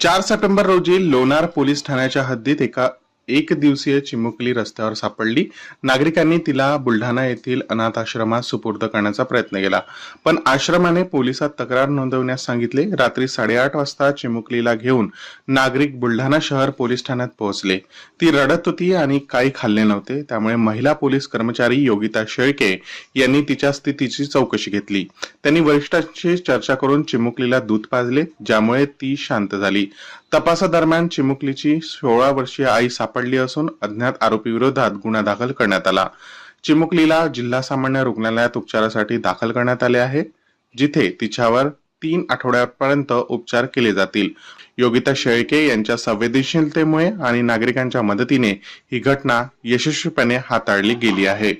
चार सप्टेंबर रोजी लोणार पोलीस ठाण्याच्या हद्दीत एका एक दिवसीय चिमुकली रस्त्यावर सापडली. नागरिकांनी तिला बुलढाणा येथील अनाथ आश्रमात सुपूर्द करण्याचा प्रयत्न केला. पण आश्रमाने पोलिसात तक्रार नोंदवण्यास सांगितले. रात्री साडेआठ वाजता चिमुकलीला घेऊन नागरिक बुलढाणा शहर पोलीस ठाण्यात पोहोचले. ती रडत होती आणि काही खाल्ले नव्हते. त्यामुळे महिला पोलीस कर्मचारी योगिता शेळके यांनी तिच्या स्थितीची चौकशी घेतली. त्यांनी वरिष्ठांशी चर्चा करून चिमुकलीला दूध पाजले ज्यामुळे ती शांत झाली. तपासादरम्यान चिमुकलीची सोळा वर्षीय आई सापडली असून अज्ञात आरोपी विरोधात गुन्हा दाखल करण्यात आला. चिमुकलीला जिल्हा सामान्य रुग्णालयात उपचारासाठी दाखल करण्यात आले आहे जिथे तिच्यावर तीन आठवड्यापर्यंत उपचार केले जातील. योगिता शेळके यांच्या संवेदनशीलतेमुळे आणि नागरिकांच्या मदतीने ही घटना यशस्वीपणे हाताळली गेली आहे.